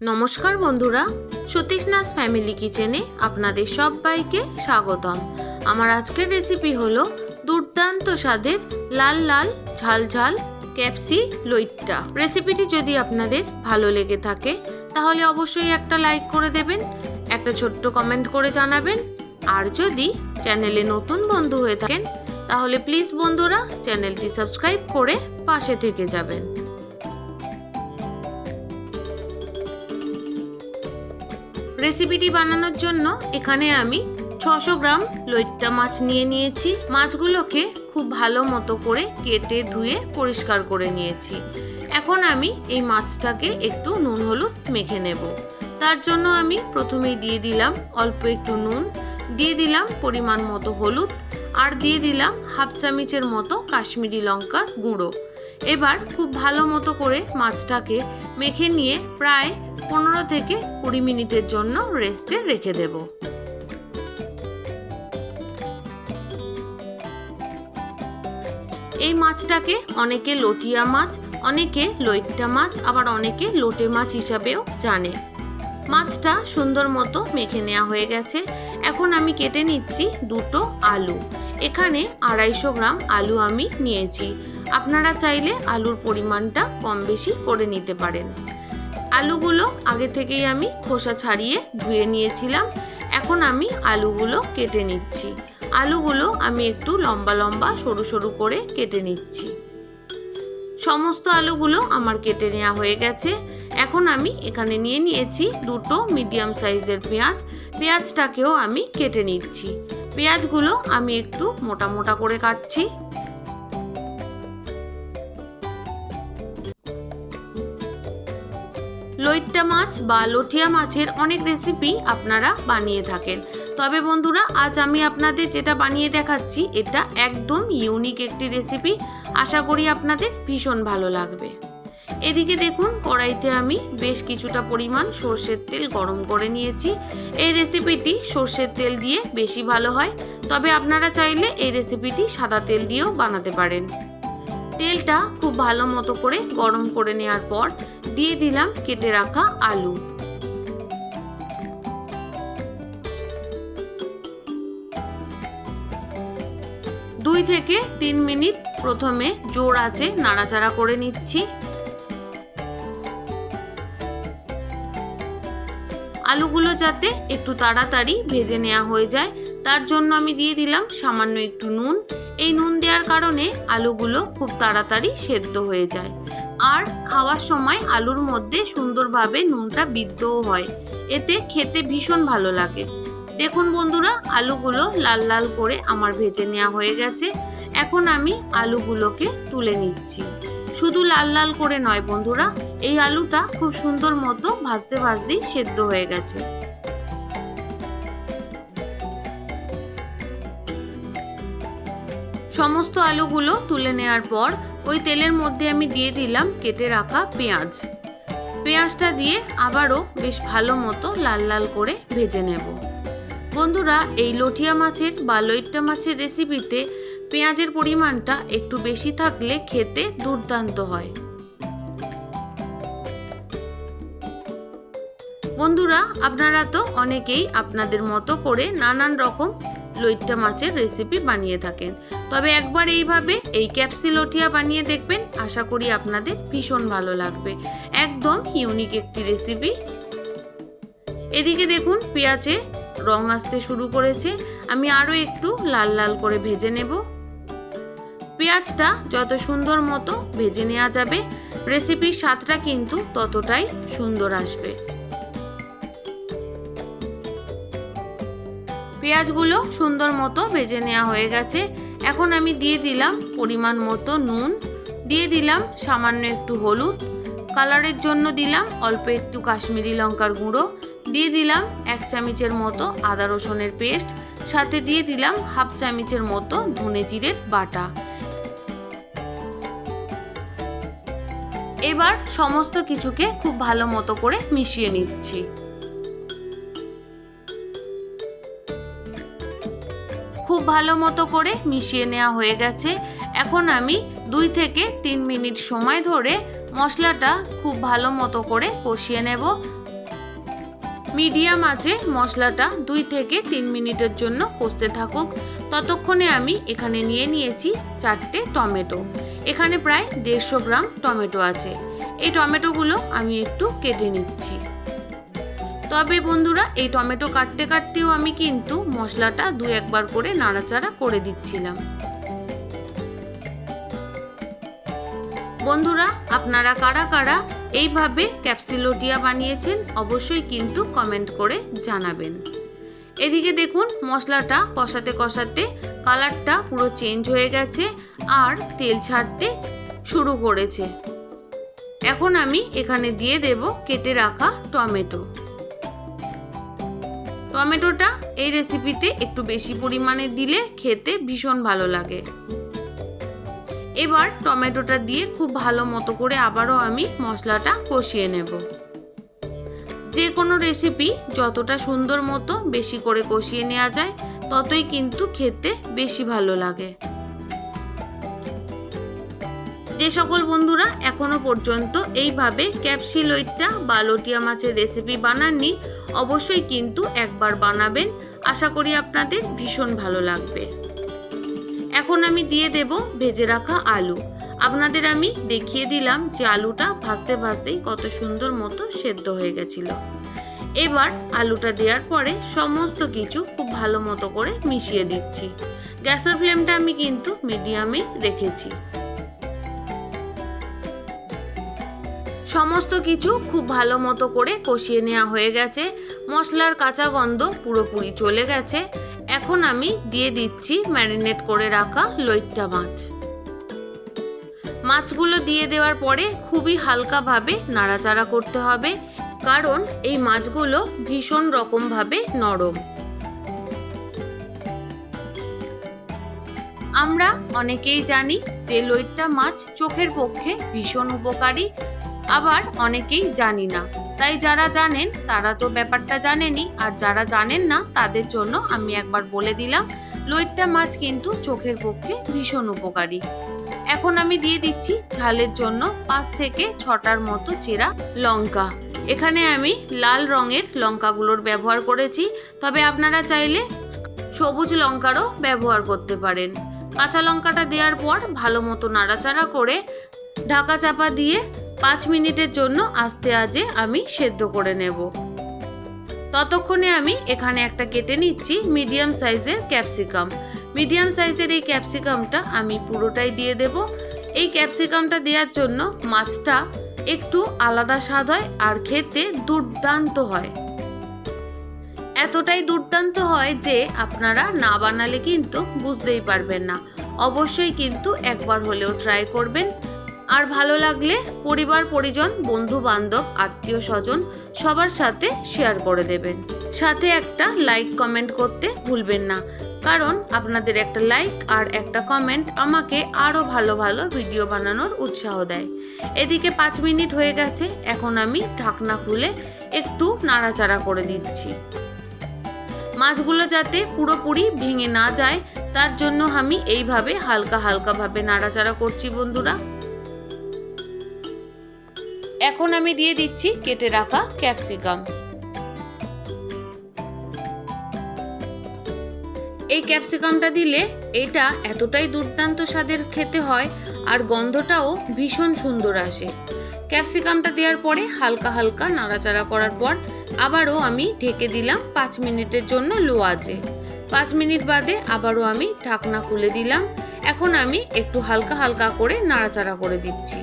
নমস্কার বন্ধুরা, সতীশনাথ ফ্যামিলি কিচেনে আপনাদের সবাইকে স্বাগতম। আমার আজকের রেসিপি হলো দুর্দান্ত স্বাদের লাল লাল ঝাল ঝাল ক্যাপসি লইট্টা। রেসিপিটি যদি আপনাদের ভালো লেগে থাকে, তাহলে অবশ্যই একটা লাইক করে দেবেন, একটা ছোট্ট কমেন্ট করে জানাবেন। আর যদি চ্যানেলে নতুন বন্ধু হয়ে থাকেন, তাহলে প্লিজ বন্ধুরা চ্যানেলটি সাবস্ক্রাইব করে পাশে থেকে যাবেন। রেসিপিটি বানানোর জন্য এখানে আমি ছশো গ্রাম লইট্টা মাছ নিয়ে নিয়েছি। মাছগুলোকে খুব ভালো মতো করে কেটে ধুয়ে পরিষ্কার করে নিয়েছি। এখন আমি এই মাছটাকে একটু নুন হলুদ মেখে নেব। তার জন্য আমি প্রথমেই দিয়ে দিলাম অল্প একটু নুন, দিয়ে দিলাম পরিমাণ মতো হলুদ, আর দিয়ে দিলাম হাফ চামচের মতো কাশ্মীরি লঙ্কার গুঁড়ো। এবার খুব ভালো মতো করে মাছটাকে মেখে নিয়ে প্রায় পনেরো থেকে কুড়ি মিনিটের জন্য রেস্টে রেখে দেব। এই মাছটাকে অনেকে লটিয়া মাছ, অনেকে লইট্টা মাছ, আবার অনেকে লোটে মাছ হিসাবেও জানে। মাছটা সুন্দর মতো মেখে নেওয়া হয়ে গেছে। এখন আমি কেটে নিচ্ছি দুটো আলু। এখানে আড়াইশো গ্রাম আলু আমি নিয়েছি। আপনারা চাইলে আলুর পরিমাণটা কম বেশি করে নিতে পারেন। আলুগুলো আগে থেকেই আমি খোসা ছাড়িয়ে ধুয়ে নিয়েছিলাম। এখন আমি আলুগুলো কেটে নিচ্ছি। আলুগুলো আমি একটু লম্বা লম্বা সরু সরু করে কেটে নিচ্ছি। সমস্ত আলুগুলো আমার কেটে নেওয়া হয়ে গেছে। এখন আমি এখানে নিয়ে নিয়েছি দুটো মিডিয়াম সাইজের পেঁয়াজ। পেঁয়াজটাকেও আমি কেটে নিচ্ছি। পেঁয়াজগুলো আমি একটু মোটা মোটা করে কাটছি। লইট্টা মাছ বা লটিয়া মাছের অনেক রেসিপি আপনারা বানিয়ে থাকেন। তবে বন্ধুরা, আজ আমি আপনাদের যেটা বানিয়ে দেখাচ্ছি, এটা একদম ইউনিক একটি রেসিপি আশা করি আপনাদের ভীষণ ভালো লাগবে। এদিকে দেখুন, কড়াইতে আমি বেশ কিছুটা পরিমাণ সর্ষের তেল গরম করে নিয়েছি। এই রেসিপিটি সর্ষের তেল দিয়ে বেশি ভালো হয়। তবে আপনারা চাইলে এই রেসিপিটি সাদা তেল দিয়েও বানাতে পারেন। তেলটা খুব ভালো মতো করে গরম করে নেওয়ার পর দিয়ে দিলাম কেটে রাখা আলু। দুই থেকে তিন মিনিট প্রথমে জোর আছে নাড়াচাড়া করে নিচ্ছি। আলুগুলো যাতে একটু তাড়াতাড়ি ভেজে নেওয়া হয়ে যায়, তার জন্য আমি দিয়ে দিলাম সামান্য একটু নুন। এই নুন দেওয়ার কারণে আলুগুলো খুব তাড়াতাড়ি সেদ্ধ হয়ে যায়। আর খাওয়ার সময় আলুর মধ্যে সুন্দরভাবে নুনটা বিদ্ধও হয়। এতে খেতে ভীষণ ভালো লাগে। দেখুন বন্ধুরা, আলুগুলো লাল লাল করে আমার ভেজে নেওয়া হয়ে গেছে। এখন আমি আলুগুলোকে তুলে নিচ্ছি। শুধু লাল লাল করে নয় বন্ধুরা, এই আলুটা খুব সুন্দর মতো ভাজতে ভাজতেই সেদ্ধ হয়ে গেছে। সমস্ত আলুগুলো তুলে নেওয়ার পর ওই তেলের মধ্যে আমি দিয়ে দিলাম কেটে রাখা পেঁয়াজ। পেঁয়াজটা দিয়ে আবারও বেশ ভালো মতো লাল লাল করে ভেজে নেব। বন্ধুরা, এই লটিয়া মাছের বা লইট্টা মাছের রেসিপিতে পেঁয়াজের পরিমাণটা একটু বেশি থাকলে খেতে দুর্দান্ত হয়। বন্ধুরা, আপনারা তো অনেকেই আপনাদের মতো করে নানান রকম লইট্টা মাছের রেসিপি বানিয়ে থাকেন। তবে একবার এইভাবে এই ক্যাপসিলোটিয়া বানিয়ে দেখবেন, আশা করি আপনাদের ভীষণ ভালো লাগবে। একদম ইউনিক একটি রেসিপি এদিকে দেখুন, পেঁয়াজে রং আসতে শুরু করেছে। আমি আরও একটু লাল লাল করে ভেজে নেব। পেঁয়াজটা যত সুন্দর মতো ভেজে নেওয়া যাবে রেসিপির স্বাদটা কিন্তু ততটাই সুন্দর আসবে। পেঁয়াজগুলো সুন্দর মতো ভেজে নেওয়া হয়ে গেছে। এখন আমি দিয়ে দিলাম পরিমাণ মতো নুন। দিয়ে দিলাম সামান্য একটু হলুদ। কালারের জন্য দিলাম অল্প একটু কাশ্মীরি লঙ্কার গুঁড়ো। দিয়ে দিলাম এক চামচের মতো আদা রসুনের পেস্ট। সাথে দিয়ে দিলাম হাফ চামচের মতো ধনে জিরের বাটা। এবার সমস্ত কিছুকে খুব ভালো মতো করে মিশিয়ে নিচ্ছি। ভালো মতো করে মিশিয়ে নেওয়া হয়ে গেছে। এখন আমি দুই থেকে তিন মিনিট সময় ধরে মশলাটা খুব ভালো মতো করে কষিয়ে নেব। মিডিয়াম আছে মশলাটা দুই থেকে তিন মিনিটের জন্য কষতে থাকুক। ততক্ষণে আমি এখানে নিয়ে নিয়েছি চারটে টমেটো। এখানে প্রায় দেড়শো গ্রাম টমেটো আছে। এই টমেটোগুলো আমি একটু কেটে নিচ্ছি। তবে বন্ধুরা, এই টমেটো কাটতে কাটতেও আমি কিন্তু মশলাটা দু একবার করে নাড়াচাড়া করে দিচ্ছিলাম। বন্ধুরা, আপনারা কারা কারা এইভাবে ক্যাপসিলোটিয়া বানিয়েছেন অবশ্যই কিন্তু কমেন্ট করে জানাবেন। এদিকে দেখুন, মশলাটা কষাতে কষাতে কালারটা পুরো চেঞ্জ হয়ে গেছে আর তেল ছাড়তে শুরু করেছে। এখন আমি এখানে দিয়ে দেব কেটে রাখা টমেটো। টমেটোটা এই রেসিপিতে একটু বেশি পরিমাণে দিলে খেতে ভীষণ ভালো লাগে। এবার টমেটোটা দিয়ে খুব ভালো মতো করে আবারও আমি মশলাটা কষিয়ে নেব। যে কোনো রেসিপি যতটা সুন্দর মতো বেশি করে কষিয়ে নেওয়া যায়, ততই কিন্তু খেতে বেশি ভালো লাগে। যে সকল বন্ধুরা এখনও পর্যন্ত এইভাবে ক্যাপসিলইটটা বা লটিয়া মাছের রেসিপি বানাননি, অবশ্যই কিন্তু একবার বানাবেন। আশা করি আপনাদের ভীষণ ভালো লাগবে। এখন আমি দিয়ে দেব ভেজে রাখা আলু। আপনাদের আমি দেখিয়ে দিলাম যে আলুটা ভাজতে ভাজতেই কত সুন্দর মতো সেদ্ধ হয়ে গেছিল। এবার আলুটা দেওয়ার পরে সমস্ত কিছু খুব ভালো মতো করে মিশিয়ে দিচ্ছি। গ্যাসের ফ্লেমটা আমি কিন্তু মিডিয়ামে রেখেছি। সমস্ত কিছু খুব ভালো মতো করে কষিয়ে নেওয়া হয়ে গেছে। মশলার কাঁচা গন্ধ পুরোপুরি চলে গেছে। এখন আমি দিয়ে দিচ্ছি ম্যারিনেট করে রাখা লইট্টা মাছ। মাছগুলো দিয়ে দেওয়ার পরে খুবই হালকাভাবে নাড়াচাড়া করতে হবে, কারণ এই মাছগুলো ভীষণ রকমভাবে নরম। আমরা অনেকেই জানি যে লইট্টা মাছ চোখের পক্ষে ভীষণ উপকারী আবার অনেকেই জানি না। তাই যারা জানেন, তারা তো ব্যাপারটা জানেনি। আর যারা জানেন না, তাদের জন্য আমি একবার বলে দিলাম, লইট্টা মাছ কিন্তু চোখের পক্ষে ভীষণ উপকারী। এখন আমি দিয়ে দিচ্ছি ঝালের জন্য পাঁচ থেকে ছটার মতো চেরা লঙ্কা। এখানে আমি লাল রঙের লঙ্কাগুলোর ব্যবহার করেছি। তবে আপনারা চাইলে সবুজ লঙ্কারও ব্যবহার করতে পারেন। কাঁচা লঙ্কাটা দেওয়ার পর ভালো মতো নাড়াচাড়া করে ঢাকা চাপা দিয়ে পাঁচ মিনিটের জন্য আস্তে আজে আমি সেদ্ধ করে নেব। ততক্ষণে আমি এখানে একটা কেটে নিচ্ছি মিডিয়াম সাইজের ক্যাপসিকাম। মিডিয়াম সাইজের এই ক্যাপসিকামটা আমি পুরোটাই দিয়ে দেব। এই ক্যাপসিকামটা দেওয়ার জন্য মাছটা একটু আলাদা স্বাদ হয় আর খেতে দুর্দান্ত হয়। এতটাই দুর্দান্ত হয় যে আপনারা না বানালে কিন্তু বুঝতেই পারবেন না। অবশ্যই কিন্তু একবার হলেও ট্রাই করবেন। আর ভালো লাগলে পরিবার, পরিজন বন্ধু বান্ধব আত্মীয় স্বজন সবার সাথে শেয়ার করে দেবেন। সাথে একটা লাইক কমেন্ট করতে ভুলবেন না। কারণ আপনাদের একটা লাইক আর একটা কমেন্ট আমাকে আরও ভালো ভালো ভিডিও বানানোর উৎসাহ দেয়। এদিকে পাঁচ মিনিট হয়ে গেছে, এখন আমি ঢাকনা খুলে একটু নাড়াচাড়া করে দিচ্ছি। মাছগুলো যাতে পুরোপুরি ভেঙে না যায়, তার জন্য আমি এইভাবে হালকা হালকাভাবে নাড়াচাড়া করছি বন্ধুরা। এখন আমি দিয়ে দিচ্ছি কেটে রাখা ক্যাপসিকাম। এই ক্যাপসিকামটা দিলে এটা এতটাই দুর্দান্ত স্বাদের খেতে হয় আর গন্ধটাও ভীষণ সুন্দর আসে। ক্যাপসিকামটা দেওয়ার পরে হালকা হালকা নাড়াচাড়া করার পর আবারও আমি ঢেকে দিলাম পাঁচ মিনিটের জন্য লো আছে পাঁচ মিনিট বাদে আবারও আমি ঢাকনা খুলে দিলাম। এখন আমি একটু হালকা হালকা করে নাড়াচাড়া করে দিচ্ছি।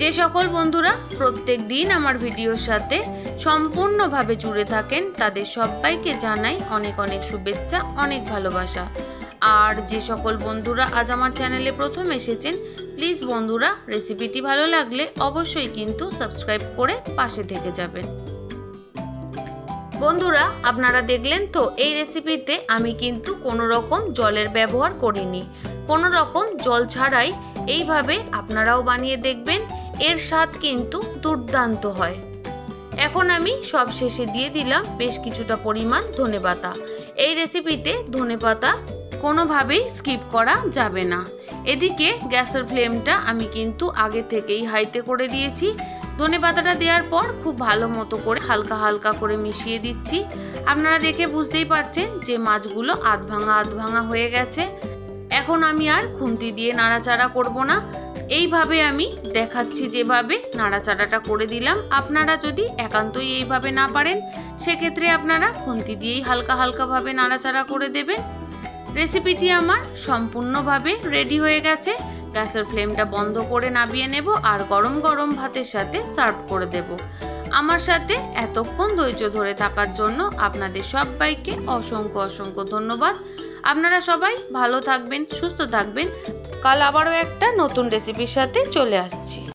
যে সকল বন্ধুরা প্রত্যেক দিন আমার ভিডিওর সাথে সম্পূর্ণভাবে জুড়ে থাকেন, তাদের সবাইকে জানাই অনেক অনেক শুভেচ্ছা, অনেক ভালোবাসা। আর যে সকল বন্ধুরা আজ আমার চ্যানেলে প্রথম এসেছেন, প্লিজ বন্ধুরা, রেসিপিটি ভালো লাগলে অবশ্যই কিন্তু সাবস্ক্রাইব করে পাশে থেকে যাবেন। বন্ধুরা, আপনারা দেখলেন তো, এই রেসিপিতে আমি কিন্তু কোনো রকম জলের ব্যবহার করিনি। কোনো রকম জল ছাড়াই এইভাবে আপনারাও বানিয়ে দেখবেন এর স্বাদ কিন্তু দুর্দান্ত হয়। এখন আমি সব শেষে দিয়ে দিলাম বেশ কিছুটা পরিমাণ ধনেপাতা এই রেসিপিতে ধনেপাতা কোনোভাবেই স্কিপ করা যাবে না। এদিকে গ্যাসের ফ্লেমটা আমি কিন্তু আগে থেকেই হাইতে করে দিয়েছি। ধনে পাতাটা দেওয়ার পর খুব ভালো মতো করে হালকা হালকা করে মিশিয়ে দিচ্ছি। আপনারা দেখে বুঝতেই পারছেন যে মাছগুলো আধ ভাঙা আধ ভাঙা হয়ে গেছে। এখন আমি আর খুন্তি দিয়ে নাড়াচাড়া করব না। এইভাবে আমি দেখাচ্ছি যেভাবে নাড়াচাড়াটা করে দিলাম। আপনারা যদি একান্তই এইভাবে না পারেন, সেক্ষেত্রে আপনারা খুন্তি দিয়েই হালকা হালকাভাবে নাড়াচাড়া করে দেবেন। রেসিপিটি আমার সম্পূর্ণভাবে রেডি হয়ে গেছে। গ্যাসের ফ্লেমটা বন্ধ করে নামিয়ে নেব আর গরম গরম ভাতের সাথে সার্ভ করে দেব। আমার সাথে এতক্ষণ ধৈর্য ধরে থাকার জন্য আপনাদের সবাইকে অসংখ্য অসংখ্য ধন্যবাদ। আপনারা সবাই ভালো থাকবেন, সুস্থ থাকবেন। কাল আবারও একটা নতুন রেসিপির সাথে চলে আসছি।